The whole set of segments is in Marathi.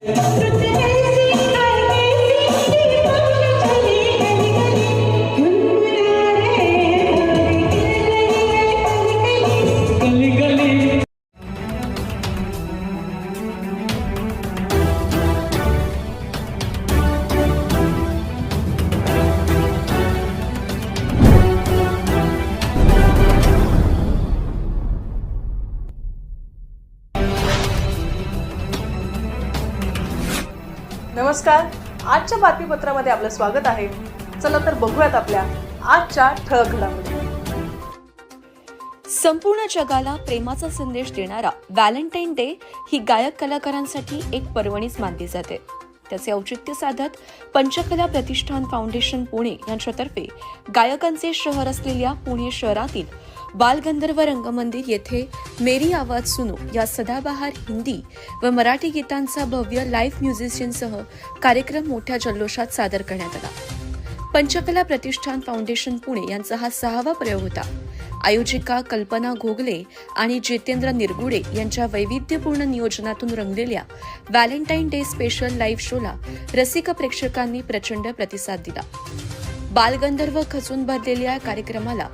Today नमस्कार. आजच्या बातमीपत्रामध्ये आपलं स्वागत आहे. चला तर बघूयात आपल्या आजच्या ठळक घडामोडी. संपूर्ण जगाला प्रेमाचा संदेश देणारा व्हॅलेंटाईन डे ही गायक कलाकारांसाठी एक पर्वणीच मानली जाते. त्याचे औचित्य साधत पंचकला प्रतिष्ठान फाउंडेशन पुणे यांच्यातर्फे गायकांचे शहर असलेल्या पुणे शहरातील बालगंधर्व रंगमंदिर येथे मेरी आवाज सुनो या सदाबहार हिंदी व मराठी गीतांचा भव्य लाईव्ह म्युझिशियनसह कार्यक्रम मोठ्या जल्लोषात सादर करण्यात आला. पंचकला प्रतिष्ठान फाउंडेशन पुणे यांचा हा सहावा प्रयोग होता. आयोजिका कल्पना घोगले आणि जितेंद्र निरगुडे यांच्या वैविध्यपूर्ण नियोजनातून रंगलेल्या व्हॅलेंटाईन डे स्पेशल लाईव्ह शोला रसिक प्रेक्षकांनी प्रचंड प्रतिसाद दिला. बालगंधर्व खचून भरलेल्या या कार्यक्रमाला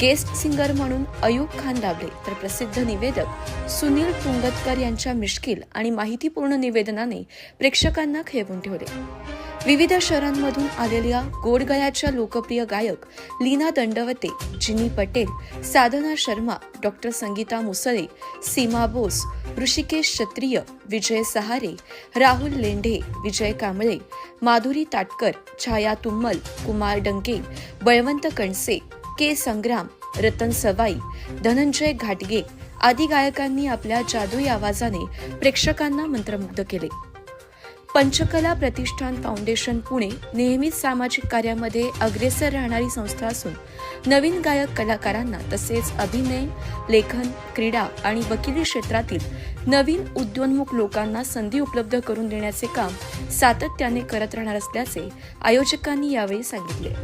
गेस्ट सिंगर म्हणून अयूब खान दाबले. तर प्रसिद्ध निवेदक सुनील तुंगतकर यांच्या मिश्किल आणि माहितीपूर्ण निवेदनाने प्रेक्षकांना खेळवून ठेवले. विविध शहरांमधून आलेल्या गोडगयाच्या लोकप्रिय गायक लीना दंडवते जिनी पटेल साधना शर्मा डॉक्टर संगीता मुसळे सीमा बोस ऋषिकेश क्षत्रिय विजय सहारे राहुल लेंढे विजय कांबळे माधुरी ताटकर छाया तुम्मल कुमार डंके बळवंत कणसे के संग्राम रतन सवाई धनंजय घाटगे आदी गायकांनी आपल्या जादुई आवाजाने प्रेक्षकांना मंत्रमुग्ध केले. पंचकला प्रतिष्ठान फाउंडेशन पुणे नेहमीच सामाजिक कार्यामध्ये अग्रेसर राहणारी संस्था असून नवीन गायक कलाकारांना तसेच अभिनय लेखन क्रीडा आणि वकिली क्षेत्रातील नवीन उद्योन्मुख लोकांना संधी उपलब्ध करून देण्याचे काम सातत्याने करत राहणार असल्याचे आयोजकांनी यावेळी सांगितले.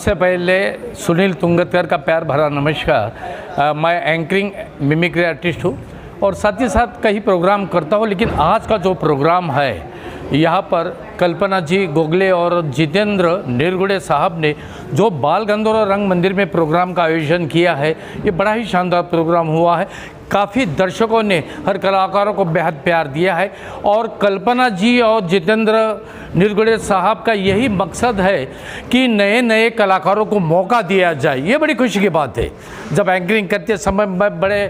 सबसे पहले सुनील तुंगतकर का प्यार भरा नमस्कार। मैं एंकरिंग मिमिक्री आर्टिस्ट हूँ और साथ ही साथ कई प्रोग्राम करता हूँ, लेकिन आज का जो प्रोग्राम है, यहाँ पर कल्पना जी गोगले और जितेंद्र निरगुड़े साहब ने जो बाल गंधर्व रंग मंदिर में प्रोग्राम का आयोजन किया है, ये बड़ा ही शानदार प्रोग्राम हुआ है। काफ़ी दर्शकों ने हर कलाकारों को बेहद प्यार दिया है। और कल्पना जी और जितेंद्र निरगुड़े साहब का यही मकसद है कि नए नए कलाकारों को मौका दिया जाए। ये बड़ी खुशी की बात है। जब एंकरिंग करते समय मैं बड़े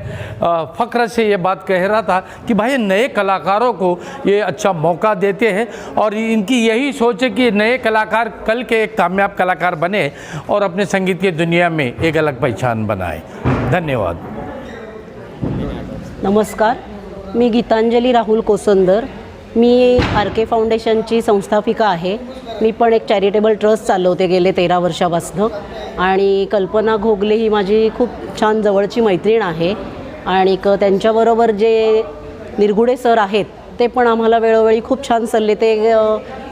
फ़ख्र से ये बात कह रहा था कि भाई नए कलाकारों को ये अच्छा मौका देते हैं और इनकी यही सोच है कि नए कलाकार कल के एक कामयाब कलाकार बने और अपने संगीत की दुनिया में एक अलग पहचान बनाए। धन्यवाद। नमस्कार. मी गीतांजली राहुल कोसंदर. मी आर के फाउंडेशनची संस्थापिका आहे. मी पण एक चॅरिटेबल ट्रस्ट चालवते गेले तेरा वर्षापासनं. आणि कल्पना घोगले ही माझी खूप छान जवळची मैत्रीण आहे. आणि क त्यांच्याबरोबर जे निरगुडे सर आहेत ते पण आम्हाला वेळोवेळी खूप छान सल्ले. ते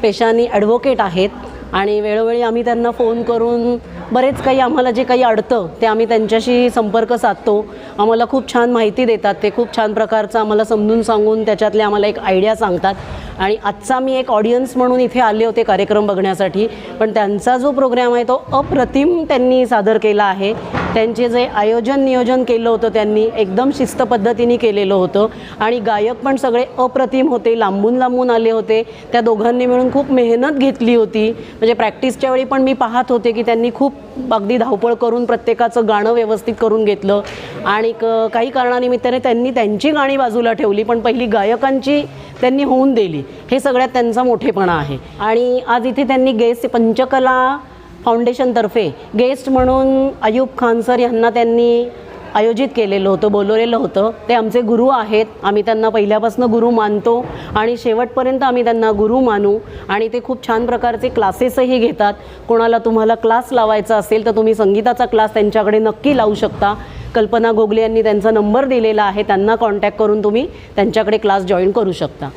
पेशानी ॲडव्होकेट आहेत. आणि वेळोवेळी आम्ही त्यांना फोन करून बरेच काही आम्हाला जे काही अडतं ते आम्ही त्यांच्याशी संपर्क साधतो. आम्हाला खूप छान माहिती देतात ते खूप छान प्रकारचं आम्हाला समजून सांगून त्याच्यातले आम्हाला एक आयडिया सांगतात. आणि आजचा मी एक ऑडियन्स म्हणून इथे आले होते कार्यक्रम बघण्यासाठी पण त्यांचा जो प्रोग्राम आहे तो अप्रतिम त्यांनी सादर केला आहे. त्यांचे जे आयोजन नियोजन केलं होतं त्यांनी एकदम शिस्त पद्धतीने केलेलं होतं. आणि गायक पण सगळे अप्रतिम होते लांबून लांबून आले होते. त्या दोघांनी मिळून खूप मेहनत घेतली होती. म्हणजे प्रॅक्टिसच्या वेळी पण मी पाहत होते की त्यांनी खूप अगदी धावपळ करून प्रत्येकाचं गाणं व्यवस्थित करून घेतलं. आणि काही कारणानिमित्ताने त्यांनी त्यांची गाणी बाजूला ठेवली पण पहिली गायकांची त्यांनी होऊन दिली. हे सगळ्यात त्यांचा मोठेपणा आहे. आणि आज इथे त्यांनी गेस्ट पंचकला फाउंडेशनतर्फे गेस्ट म्हणून अयूब खान सर यांना त्यांनी आयोजित केलेलं होतं बोलवलेलं होतं. ते आमचे गुरु आहेत. आम्ही त्यांना पहिल्यापासून गुरु मानतो आणि शेवटपर्यंत आम्ही त्यांना गुरु मानू आणि ते खूप छान प्रकारचे क्लासेसही घेतात. कोणाला तुम्हाला क्लास लावायचा असेल तर तुम्ही संगीताचा क्लास त्यांच्याकडे नक्की लावू शकता. कल्पना गोगले यांनी त्यांचा नंबर दिलेला आहे. त्यांना कॉन्टॅक्ट करून तुम्ही त्यांच्याकडे क्लास जॉईन करू शकता.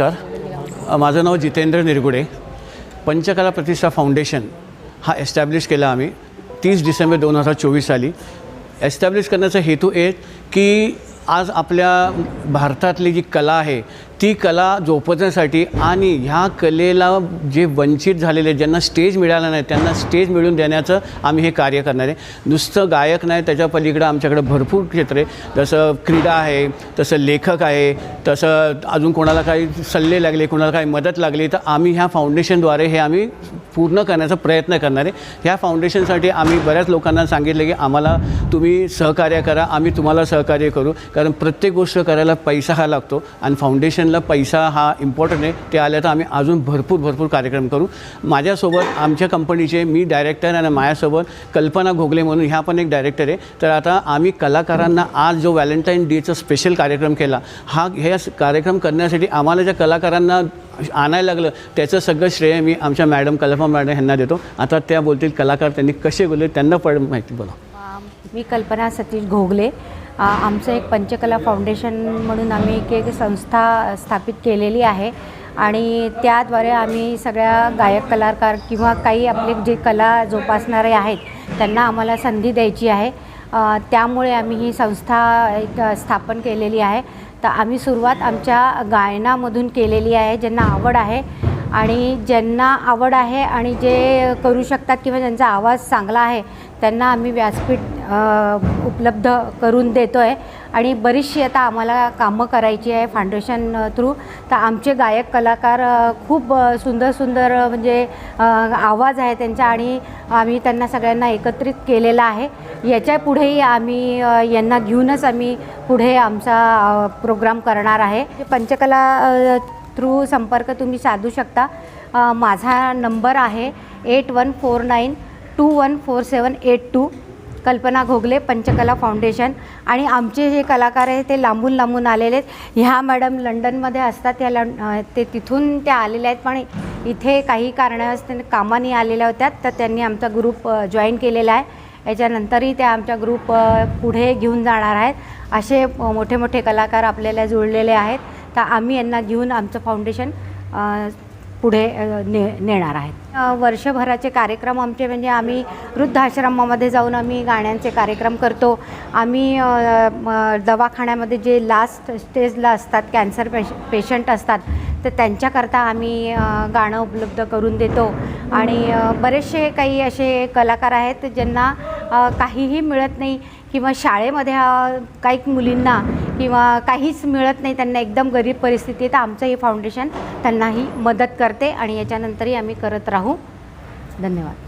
नमस्कार. माझं नाव जितेंद्र निरगुडे. पंचकला प्रतिष्ठा फाउंडेशन हा एस्टॅब्लिश केला आम्ही तीस डिसेंबर दोन हजार चोवीस साली. एस्टॅब्लिश करण्याचा हेतू एक की आज आपल्या भारतातली जी कला आहे ती कला जोपासण्यासाठी आणि ह्या कलेला जे वंचित झालेले ज्यांना स्टेज मिळाला नाही त्यांना स्टेज मिळून देण्याचं आम्ही हे कार्य करणार आहे. नुसतं गायक नाही त्याच्या पलीकडं आमच्याकडे भरपूर क्षेत्र आहे. जसं क्रीडा आहे तसं लेखक आहे तसं अजून कोणाला काही सल्ले लागले कोणाला काही मदत लागली तर आम्ही ह्या फाउंडेशनद्वारे हे आम्ही पूर्ण करण्याचा प्रयत्न करणार आहे. ह्या फाउंडेशनसाठी आम्ही बऱ्याच लोकांना सांगितलं की आम्हाला तुम्ही सहकार्य करा आम्ही तुम्हाला सहकार्य करू. कारण प्रत्येक गोष्ट करायला पैसा हा लागतो आणि फाउंडेशनला पैसा हा इम्पॉर्टंट आहे. ते आल्या तर आम्ही अजून भरपूर भरपूर कार्यक्रम करू. माझ्यासोबत आमच्या कंपनीचे मी डायरेक्टर आणि माझ्यासोबत कल्पना घोगले म्हणून ह्या पण एक डायरेक्टर आहे. तर आता आम्ही कलाकारांना आज जो व्हॅलेंटाईन डेचा स्पेशल कार्यक्रम केला हा हे कार्यक्रम करण्यासाठी आम्हाला ज्या कलाकारांना आणायला लागलं त्याचं सगळं श्रेय मी आमच्या मॅडम कल्पना मॅडम यांना देतो. आता त्या बोलतील कलाकार त्यांनी कसे बोलले त्यांना पण माहिती बोला. मी कल्पना सतीश घोगले. आमचं एक पंचकला फाउंडेशन म्हणून आम्ही एक एक संस्था स्थापित केलेली आहे. आणि त्याद्वारे आम्ही सगळ्या गायक कलाकार किंवा काही आपले जे कला जोपासणारे आहेत त्यांना आम्हाला संधी द्यायची आहे. त्यामुळे आम्ही ही संस्था एक स्थापन केलेली आहे. तर आम्ही सुरुवात आमच्या गायनामधून केलेली आहे ज्यांना आवड आहे. आणि ज्यांना आवड आहे आणि जे करू शकतात किंवा ज्यांचा आवाज चांगला आहे त्यांना आम्ही व्यासपीठ उपलब्ध करून देतो आहे आणि बरीचशी आता आम्हाला कामं करायची आहे फाउंडेशन थ्रू. तर आमचे गायक कलाकार खूप सुंदर सुंदर म्हणजे आवाज आहे त्यांचा आणि आम्ही त्यांना सगळ्यांना एकत्रित केलेला आहे. याच्या पुढेही आम्ही यांना घेऊनच आम्ही पुढे आमचा प्रोग्राम करणार आहे. पंचकला थ्रू संपर्क तुम्ही साधू शकता. माझा नंबर आहे eight one four nine two one four seven eight two. Kalpana Ghogale Panchkala foundation. आणि आमचे जे कलाकार आहेत ते लांबून लांबून आलेले आहेत. ह्या मॅडम लंडनमध्ये असतात त्या लं ते तिथून त्या आलेल्या आहेत. पण इथे काही कारणास्तव कामाने आलेल्या होत्या तर त्यांनी आमचा ग्रुप जॉईन केलेला आहे. याच्यानंतरही त्या आमच्या ग्रुप पुढे घेऊन जाणार आहेत. असे मोठे मोठे कलाकार आपल्याला जुळलेले आहेत. तर आम्ही यांना घेऊन आमचं फाउंडेशन पुढे ने नेणार आहेत. वर्षभराचे कार्यक्रम आमचे म्हणजे आम्ही वृद्धाश्रमामध्ये जाऊन आम्ही गाण्यांचे कार्यक्रम करतो. आम्ही दवाखान्यामध्ये जे लास्ट स्टेजला असतात कॅन्सर पेश पेशंट असतात तर त्यांच्याकरता आम्ही गाणं उपलब्ध करून देतो. आणि बरेचसे काही असे कलाकार आहेत ज्यांना काहीही मिळत नाही किंवा शाळेमध्ये काही मुलींना किंवा काहीच मिळत नाही त्यांना एकदम गरीब परिस्थिती आहे तर आमचं हे फाउंडेशन त्यांनाही मदत करते आणि याच्यानंतरही आम्ही करत राहू. धन्यवाद.